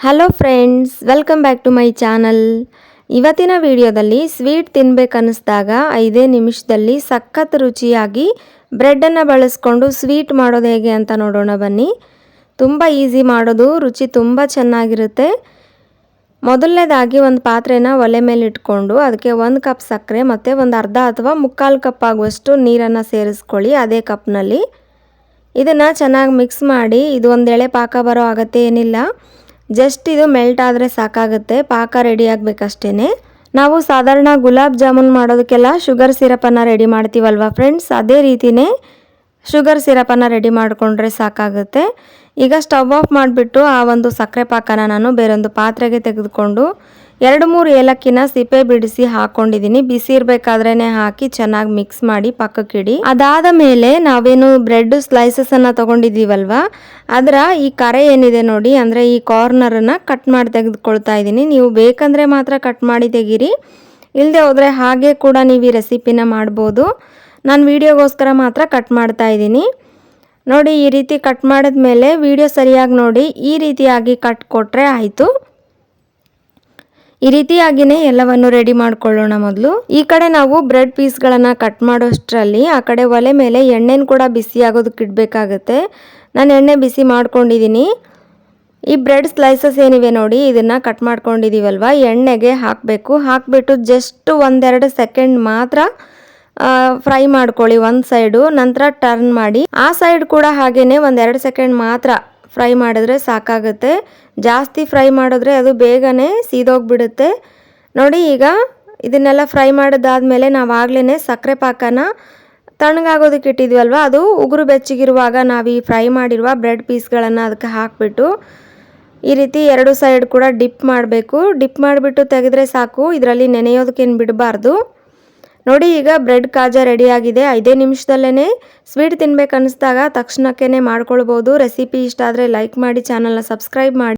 Hello friends welcome back to my channel ಇವತ್ತಿನ ವಿಡಿಯೋದಲ್ಲಿ sweet ತಿನ್ಬೇಕನ್ನಿಸ್ದಾಗ ಐದೇ ನಿಮಿಷದಲ್ಲಿ ಸಖತ್ ರುಚಿಯಾಗಿ ಬ್ರೆಡ್ಡನ್ನು ಬಳಸ್ಕೊಂಡು ಸ್ವೀಟ್ ಮಾಡೋದು ಹೇಗೆ ಅಂತ ನೋಡೋಣ ಬನ್ನಿ. ತುಂಬ ಈಸಿ ಮಾಡೋದು, ರುಚಿ ತುಂಬ ಚೆನ್ನಾಗಿರುತ್ತೆ. ಮೊದಲನೇದಾಗಿ ಒಂದು ಪಾತ್ರೆನ ಒಲೆ ಮೇಲೆ ಇಟ್ಕೊಂಡು ಅದಕ್ಕೆ ಒಂದು ಕಪ್ ಸಕ್ಕರೆ ಮತ್ತು ಒಂದು ಅರ್ಧ ಅಥವಾ ಮುಕ್ಕಾಲು ಕಪ್ ಆಗುವಷ್ಟು ನೀರನ್ನು ಸೇರಿಸ್ಕೊಳ್ಳಿ ಅದೇ ಕಪ್ನಲ್ಲಿ. ಇದನ್ನು ಚೆನ್ನಾಗಿ ಮಿಕ್ಸ್ ಮಾಡಿ, ಇದು ಒಂದು ಎಳೆ ಪಾಕ ಬರೋ ಆಗತ್ತೆ ಏನಿಲ್ಲ. ಜಸ್ಟ್ ಇದು ಮೆಲ್ಟ್ ಆದರೆ ಸಾಕಾಗುತ್ತೆ, ಪಾಕ ರೆಡಿ ಆಗಬೇಕಷ್ಟೇ ನಾವು ಸಾಧಾರಣ ಗುಲಾಬ್ ಜಾಮೂನ್ ಮಾಡೋದಕ್ಕೆಲ್ಲ ಶುಗರ್ ಸಿರಪನ್ನು ರೆಡಿ ಮಾಡ್ತೀವಲ್ವ ಫ್ರೆಂಡ್ಸ್ ಅದೇ ರೀತಿಯೇ ಶುಗರ್ ಸಿರಪನ್ನು ರೆಡಿ ಮಾಡಿಕೊಂಡ್ರೆ ಸಾಕಾಗುತ್ತೆ. ಈಗ ಸ್ಟವ್ ಆಫ್ ಮಾಡಿಬಿಟ್ಟು ಆ ಒಂದು ಸಕ್ಕರೆ ಪಾಕನ ನಾನು ಬೇರೊಂದು ಪಾತ್ರೆಗೆ ತೆಗೆದುಕೊಂಡು ಎರಡು ಮೂರು ಏಲಕ್ಕಿನ ಸಿಪ್ಪೆ ಬಿಡಿಸಿ ಹಾಕೊಂಡಿದ್ದೀನಿ. ಬಿಸಿ ಇರಬೇಕಾದ್ರೇ ಹಾಕಿ ಚೆನ್ನಾಗಿ ಮಿಕ್ಸ್ ಮಾಡಿ ಪಕ್ಕಕ್ಕಿಡಿ ಅದಾದ ಮೇಲೆ ನಾವೇನು ಬ್ರೆಡ್ ಸ್ಲೈಸಸ್ ಅನ್ನ ತಗೊಂಡಿದ್ದೀವಲ್ವ? ಅದರ ಈ ಕರೆ ಏನಿದೆ ನೋಡಿ, ಅಂದರೆ ಈ ಕಾರ್ನರನ್ನು ಕಟ್ ಮಾಡಿ ತೆಗೆದುಕೊಳ್ತಾ ಇದ್ದೀನಿ. ನೀವು ಬೇಕಂದರೆ ಮಾತ್ರ ಕಟ್ ಮಾಡಿ ತೆಗೀರಿ. ಇಲ್ಲದೆ ಹೋದರೆ ಹಾಗೆ ಕೂಡ ನೀವು ಈ ರೆಸಿಪಿನ ಮಾಡ್ಬೋದು. ನಾನು ವೀಡಿಯೋಗೋಸ್ಕರ ಮಾತ್ರ ಕಟ್ ಮಾಡ್ತಾ ಇದ್ದೀನಿ. ನೋಡಿ, ಈ ರೀತಿ ಕಟ್ ಮಾಡಿದ ಮೇಲೆ ವಿಡಿಯೋ ಸರಿಯಾಗಿ ನೋಡಿ, ಈ ರೀತಿಯಾಗಿ ಕಟ್ ಕೊಟ್ಟರೆ ಆಯಿತು. ಈ ರೀತಿಯಾಗಿಯೇ ಎಲ್ಲವನ್ನು ರೆಡಿ ಮಾಡ್ಕೊಳ್ಳೋಣ ಮೊದಲು. ಈ ಕಡೆ ನಾವು ಬ್ರೆಡ್ ಪೀಸ್ಗಳನ್ನು ಕಟ್ ಮಾಡೋಷ್ಟರಲ್ಲಿ ಆ ಕಡೆ ಒಲೆ ಮೇಲೆ ಎಣ್ಣೆನ ಕೂಡ ಬಿಸಿ ಆಗೋದಕ್ಕೆ ಇಡಬೇಕಾಗತ್ತೆ. ನಾನು ಎಣ್ಣೆ ಬಿಸಿ ಮಾಡ್ಕೊಂಡಿದ್ದೀನಿ. ಈ ಬ್ರೆಡ್ ಸ್ಲೈಸಸ್ ಏನಿವೆ ನೋಡಿ, ಇದನ್ನು ಕಟ್ ಮಾಡ್ಕೊಂಡಿದ್ದೀವಲ್ವ ಎಣ್ಣೆಗೆ ಹಾಕಬೇಕು. ಹಾಕಿಬಿಟ್ಟು ಜಸ್ಟ್ ಒಂದೆರಡು ಸೆಕೆಂಡ್ ಮಾತ್ರ ಫ್ರೈ ಮಾಡ್ಕೊಳ್ಳಿ ಒಂದು ಸೈಡು ನಂತರ ಟರ್ನ್ ಮಾಡಿ. ಆ ಸೈಡ್ ಕೂಡ ಹಾಗೇನೆ ಒಂದೆರಡು ಸೆಕೆಂಡ್ ಮಾತ್ರ ಫ್ರೈ ಮಾಡಿದ್ರೆ ಸಾಕಾಗುತ್ತೆ. ಜಾಸ್ತಿ ಫ್ರೈ ಮಾಡಿದ್ರೆ ಅದು ಬೇಗನೆ ಸೀದೋಗ್ಬಿಡುತ್ತೆ. ನೋಡಿ ಈಗ ಇದನ್ನೆಲ್ಲ ಫ್ರೈ ಮಾಡಿದಾದ್ಮೇಲೆ ನಾವು ಆಗ್ಲೇ ಸಕ್ಕರೆ ಪಾಕನ ತಣ್ಣಗಾಗೋದಕ್ಕೆ ಇಟ್ಟಿದ್ವಲ್ವ? ಅದು ಉಗುರು ಬೆಚ್ಚಗಿರುವಾಗ ನಾವು ಈ ಫ್ರೈ ಮಾಡಿರುವ ಬ್ರೆಡ್ ಪೀಸ್ಗಳನ್ನು ಅದಕ್ಕೆ ಹಾಕಿಬಿಟ್ಟು ಈ ರೀತಿ ಎರಡು ಸೈಡ್ ಕೂಡ ಡಿಪ್ ಮಾಡಬೇಕು. ಡಿಪ್ ಮಾಡಿಬಿಟ್ಟು ತೆಗೆದ್ರೆ ಸಾಕು. ಇದರಲ್ಲಿ ನೆನೆಯೋದಕ್ಕೇನು ಬಿಡಬಾರ್ದು. ನೋಡಿ, ಈಗ ಬ್ರೆಡ್ ಕಾಜಾ ರೆಡಿಯಾಗಿದೆ ಐದೇ ನಿಮಿಷದಲ್ಲೇ ಸ್ವೀಟ್ ತಿನ್ಬೇಕು ಅನಿಸ್ದಾಗ ತಕ್ಷಣಕ್ಕೇ ಮಾಡ್ಕೊಳ್ಬೋದು. ರೆಸಿಪಿ ಇಷ್ಟ ಆದರೆ ಲೈಕ್ ಮಾಡಿ, ಚಾನಲ್ನ ಸಬ್ಸ್ಕ್ರೈಬ್ ಮಾಡಿ.